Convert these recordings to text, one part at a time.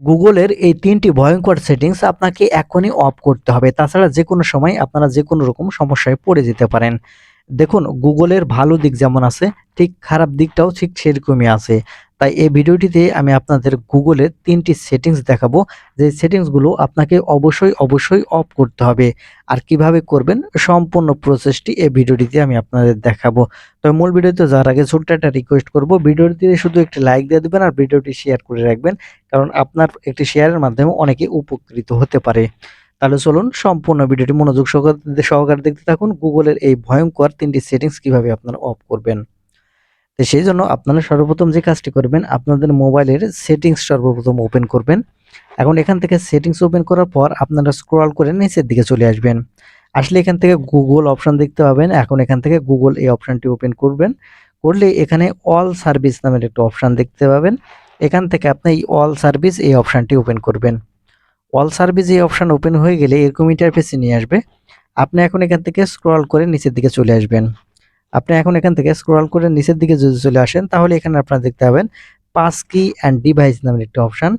গুগলের এই তিনটি ভয়ঙ্কর সেটিংস আপনাকে এখনই অফ করতে হবে। তাছাড়া যে কোনো সময় আপনারা যে কোনো রকম সমস্যায় পড়ে যেতে পারেন। দেখুন, গুগলের ভালো দিক যেমন আছে, ঠিক খারাপ দিকটাও ঠিক সেরকমই আছে। তাই এই ভিডিওটিতে আমি আপনাদের গুগলের তিনটি সেটিংস দেখাবো। যে সেটিংসগুলো আপনাকে অবশ্যই অবশ্যই অফ করতে হবে। আর কীভাবে করবেন সম্পূর্ণ প্রসেসটি এই ভিডিওটিতে আমি আপনাদের দেখাবো। তবে মূল ভিডিওতে যাওয়ার আগে ছোট্ট একটা রিকোয়েস্ট করব। ভিডিওটিতে শুধু একটি লাইক দিয়ে দেবেন আর ভিডিওটি শেয়ার করে রাখবেন। কারণ আপনার একটি শেয়ারের মাধ্যমে অনেকে উপকৃত হতে পারে। তাহলে চলুন সম্পূর্ণ ভিডিওটি মনোযোগ সহকারে দেখতে থাকুন। গুগলের এই ভয়ঙ্কর তিনটি সেটিংস কীভাবে আপনারা অফ করবেন। তো সেই জন্য আপনারা সর্বপ্রথম যে কাজটি করবেন, আপনাদের মোবাইলের সেটিংস সর্বপ্রথম ওপেন করবেন। এখন এখান থেকে সেটিংস ওপেন করার পর আপনারা স্ক্রল করে নিচের দিকে চলে আসবেন। আসলে এখান থেকে গুগল অপশান দেখতে পাবেন। এখন এখান থেকে গুগল এই অপশনটি ওপেন করবেন। করলে এখানে অল সার্ভিস নামের একটা অপশান দেখতে পাবেন। এখান থেকে আপনি এই অল সার্ভিস এই অপশানটি ওপেন করবেন। অল সার্ভিস এই অপশান ওপেন হয়ে গেলে এরকম ইন্টারফেসে নিয়ে আসবে। আপনি এখন এখান থেকে স্ক্রল করে নিচের দিকে চলে আসবেন। আপনি এখন এখান থেকে স্ক্রল করে নিচের দিকে যদি চলে আসেন, তাহলে এখানে আপনারা দেখতে পাবেন পাস কি অ্যান্ড ডিভাইস নামের একটি অপশান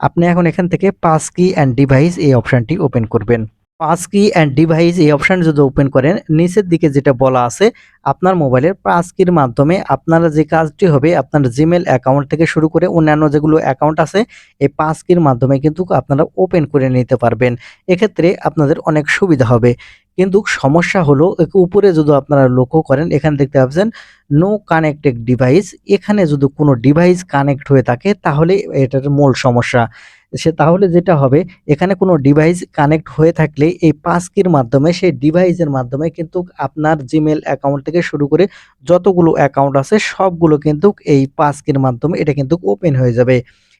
আপনি এখন এখান থেকে পাস কি অ্যান্ড ডিভাইস এই অপশানটি ওপেন করবেন। পাস কি অ্যান্ড ডিভাইস এই অপশন যদি ওপেন করেন, নিচের দিকে যেটা বলা আছে, আপনার মোবাইলের পাস কির মাধ্যমে আপনারা যে কাজটি হবে, আপনার জিমেল অ্যাকাউন্ট থেকে শুরু করে অন্যান্য যেগুলো অ্যাকাউন্ট আছে, এই পাস কির মাধ্যমে কিন্তু আপনারা ওপেন করে নিতে পারবেন। এক্ষেত্রে আপনাদের অনেক সুবিধা হবে। কিন্তু সমস্যা হলো উপরে যদি আপনারা লক্ষ্য করেন, এখানে দেখতে পাচ্ছেন নো কানেক্টেড ডিভাইস এখানে যদি কোনো ডিভাইস কানেক্ট হয়ে থাকে, তাহলে এটার মূল সমস্যা। সে তাহলে যেটা হবে, এখানে কোনো ডিভাইস কানেক্ট হয়ে থাকলে এই পাসকির মাধ্যমে, সেই ডিভাইসের মাধ্যমে কিন্তু আপনার জিমেল অ্যাকাউন্ট থেকে শুরু করে যতগুলো অ্যাকাউন্ট আছে, সবগুলো কিন্তু এই পাসকির মাধ্যমে এটা কিন্তু ওপেন হয়ে যাবে।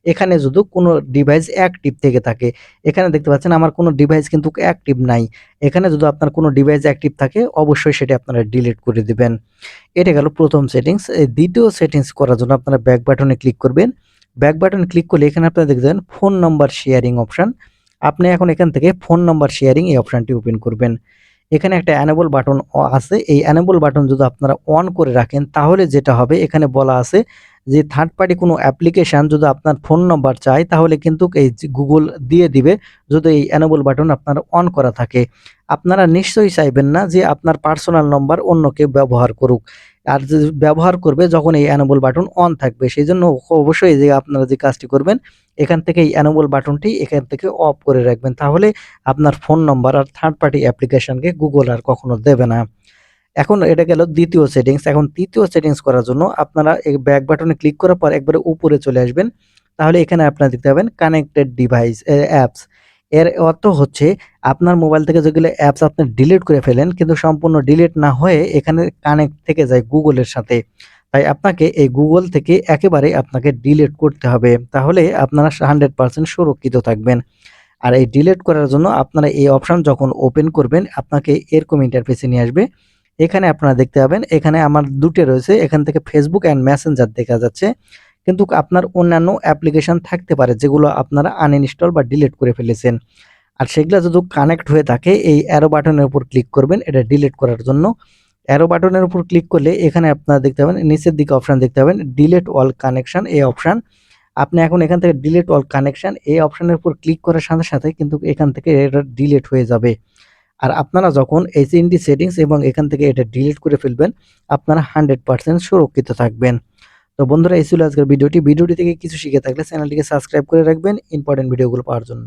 এখানে যদি কোনো ডিভাইস অ্যাক্টিভ থেকে থাকে, এখানে দেখতে পাচ্ছেন আমার কোনো ডিভাইস কিন্তু অ্যাক্টিভ নাই। এখানে যদি আপনার কোনো ডিভাইস অ্যাক্টিভ থাকে, অবশ্যই সেটা আপনারা ডিলিট করে দিবেন। এটা গেল প্রথম সেটিংস দ্বিতীয় সেটিংস করার জন্য আপনারা ব্যাক বাটনে ক্লিক করবেন। ব্যাক বাটন ক্লিক করলে এখানে আপনারা দেখবেন ফোন নাম্বার শেয়ারিং অপশান আপনি এখন এখান থেকে ফোন নাম্বার শেয়ারিং এই অপশানটি ওপেন করবেন। এখানে একটা অ্যানেবল বাটন আছে। এই অ্যানেবল বাটন যদি আপনারা অন করে রাখেন, তাহলে যেটা হবে, এখানে বলা আছে যে থার্ড পার্টি কোনো অ্যাপ্লিকেশান যদি আপনার ফোন নম্বর চায়, তাহলে কিন্তু এই গুগল দিয়ে দিবে যদি এই অ্যানেবল বাটন আপনার অন করা থাকে। আপনারা নিশ্চয়ই চাইবেন না যে আপনার পার্সোনাল নম্বর অন্য কেউ ব্যবহার করুক। আর ব্যবহার করবে যখন এই অ্যানোবল বাটন অন থাকবে সেই জন্য অবশ্যই যে আপনারা যে কাজটি করবেন, এখান থেকে এই অ্যানোবল বাটনটি এখান থেকে অফ করে রাখবেন। তাহলে আপনার ফোন নম্বর আর থার্ড পার্টি অ্যাপ্লিকেশনকে গুগল আর কখনো দেবে না। এখন এটা গেল দ্বিতীয় সেটিংস এখন তৃতীয় সেটিংস করার জন্য আপনারা এই ব্যাক বাটনে ক্লিক করার পর একবারে উপরে চলে আসবেন। তাহলে এখানে আপনারা দেখতে পাবেন কানেক্টেড ডিভাইস অ্যাপস এর অর্থ হচ্ছে আপনার মোবাইল থেকে যেগুলো অ্যাপস আপনি ডিলিট করে ফেলেন, কিন্তু সম্পূর্ণ ডিলিট না হয়ে এখানে কানেক্ট থেকে যায় গুগলের সাথে। তাই আপনাকে এই গুগল থেকে একেবারে আপনাকে ডিলিট করতে হবে। তাহলে আপনারা হান্ড্রেড পার্সেন্ট সুরক্ষিত থাকবেন। আর এই ডিলিট করার জন্য আপনারা এই অপশান যখন ওপেন করবেন, আপনাকে এরকম ইন্টারফেসে নিয়ে আসবে। এখানে আপনারা দেখতে পাবেন, এখানে আমার দুটো রয়েছে। এখান থেকে ফেসবুক অ্যান্ড মেসেঞ্জার দেখা যাচ্ছে। কিন্তু আপনার অন্যান্য অ্যাপ্লিকেশন থাকতে পারে যেগুলো আপনারা আনইনস্টল বা ডিলিট করে ফেলেছেন। আর সেগুলো যদি কানেক্ট হয়ে থাকে, এই অ্যারো বাটনের উপর ক্লিক করবেন, এটা ডিলিট করার জন্য। অ্যারো বাটনের উপর ক্লিক করলে এখানে আপনারা দেখতে পাবেন, নিচের দিকে অপশান দেখতে পাবেন ডিলেট অল কানেকশান এই অপশান আপনি এখন এখান থেকে ডিলেট অল কানেকশান এই অপশানের উপর ক্লিক করার সাথে সাথে কিন্তু এখান থেকে এটা ডিলেট হয়ে যাবে। আর আপনারা যখন এই তিনটি সেটিংস এবং এখান থেকে এটা ডিলিট করে ফেলবেন, আপনারা হান্ড্রেড পার্সেন্ট সুরক্ষিত থাকবেন। তো বন্ধুরা, এই ছিল আজকের ভিডিওটি। ভিডিওটি থেকে কিছু শিখে থাকলে চ্যানেলটিকে সাবস্ক্রাইব করে রাখবেন ইম্পর্টেন্ট ভিডিওগুলো পাওয়ার জন্য।